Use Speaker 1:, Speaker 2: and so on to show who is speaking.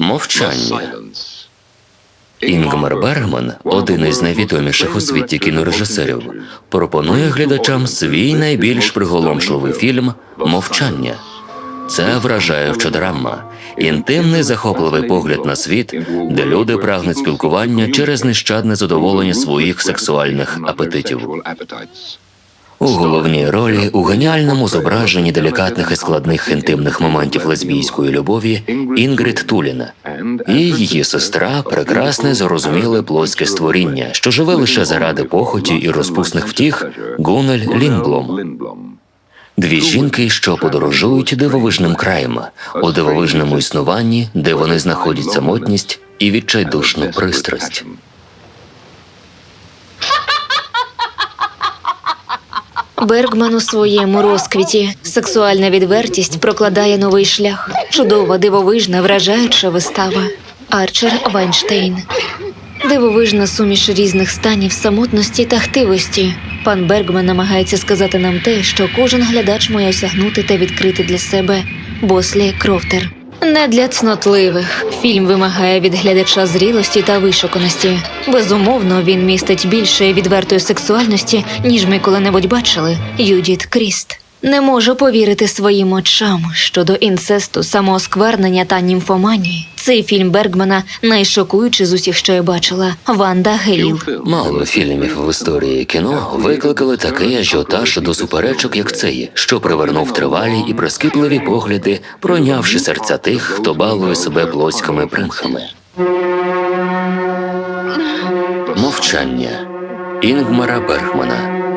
Speaker 1: Мовчання. Інгмар Бергман, один із найвідоміших у світі кінорежисерів, пропонує глядачам свій найбільш приголомшливий фільм Мовчання. Це вражаюча драма, інтимний захопливий погляд на світ, де люди прагнуть спілкування через нещадне задоволення своїх сексуальних апетитів. У головній ролі у геніальному зображенні делікатних і складних інтимних моментів лесбійської любові Інгрід Туліна. І її сестра прекрасне зрозуміле плотське створіння, що живе лише заради похоті і розпусних втіх Гунель Лінблом. Дві жінки, що подорожують дивовижним краєм, у дивовижному існуванні, де вони знаходять самотність і відчайдушну пристрасть.
Speaker 2: Бергман у своєму розквіті. Сексуальна відвертість прокладає новий шлях. Чудова, дивовижна, вражаюча вистава. Арчер Вайнштейн. Дивовижна суміш різних станів самотності та хтивості. Пан Бергман намагається сказати нам те, що кожен глядач має осягнути та відкрити для себе Бослі Крофтер. Не для цнотливих. Фільм вимагає від глядача зрілості та вишуканості. Безумовно, він містить більше відвертої сексуальності, ніж ми коли-небудь бачили. Юдіт Кріст. Не можу повірити своїм очам щодо інцесту, самоосквернення та німфоманії. Цей фільм Бергмана найшокуючий з усіх, що я бачила. Ванда Гейл.
Speaker 1: Мало фільмів в історії кіно викликали такий ажіотаж до суперечок, як цей, що привернув тривалі і прискіпливі погляди, пройнявши серця тих, хто балує себе плотськими примхами. Мовчання Інгмара Бергмана